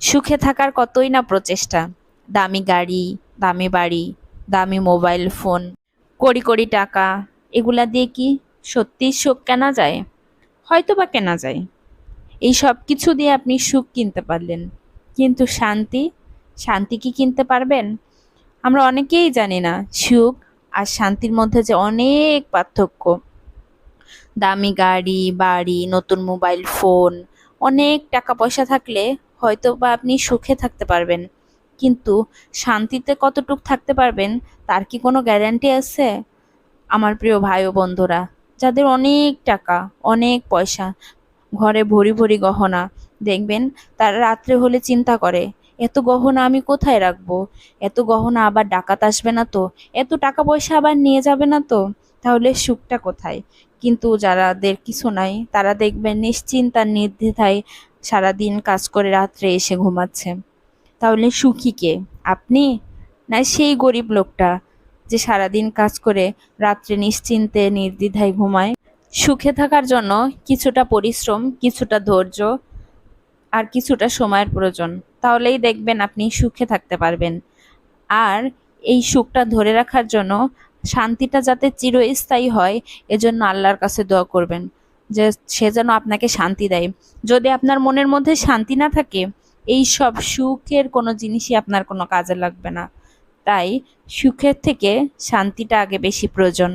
সুখে থাকার কতই না প্রচেষ্টা। দামি গাড়ি, দামি বাড়ি, দামি মোবাইল ফোন, কোটি কোটি টাকা, এগুলা দিয়ে কি সত্যিই সুখ কেনা যায়? হয়তো বা কেনা যায়। এই সব কিছু দিয়ে আপনি সুখ কিনতে পারলেন। কিন্তু শান্তি? শান্তি কি কিনতে পারবেন? আমরা অনেকেই জানি না, সুখ আর শান্তির মধ্যে যে অনেক পার্থক্য। দামি গাড়ি, বাড়ি, নতুন মোবাইল ফোন, অনেক টাকা পয়সা থাকলে হয়তো বা আপনি সুখে থাকতে পারবেন। কিন্তু শান্তিতে কতটুক থাকতে পারবেন, তার কি কোনো গ্যারান্টি আছে? আমার প্রিয় ভাই ও বন্ধুরা, যাদের অনেক টাকা, অনেক পয়সা, ঘরে ভরি ভরি গহনা, দেখবেন তারা রাত্রে হলে চিন্তা করে, এত গহনা আমি কোথায় রাখব? এত গহনা আবার ডাকাত আসবে না তো? এত টাকা পয়সা আবার নিয়ে যাবে না তো? তাহলে সুখটা কোথায়? কিন্তু যারাদের কিছু নাই, তারা দেখবেন নিশ্চিন্তার নির্দ্বিধায় সারাদিন কাজ করে রাত্রে এসে ঘুমাচ্ছে। তাহলে সুখী কে? আপনি? না সেই গরিব লোকটা যে সারাদিন কাজ করে রাত্রে নিশ্চিন্তে, নির্দ্বিধায় ঘুমায়? সুখে থাকার জন্য কিছুটা পরিশ্রম, কিছুটা ধৈর্য আর কিছুটা সময়ের প্রয়োজন। তাহলেই দেখবেন আপনি সুখে থাকতে পারবেন। আর এই সুখটা ধরে রাখার জন্য শান্তিটা যাতে চিরস্থায়ী হয়, এজন্য আল্লাহর কাছে দোয়া করবেন যে সে যেন আপনাকে শান্তি দেয়। যদি আপনার মনের মধ্যে শান্তি না থাকে, এই সব সুখের কোনো জিনিসই আপনার কোনো কাজে লাগবে না। তাই সুখের থেকে শান্তিটা আগে বেশি প্রয়োজন।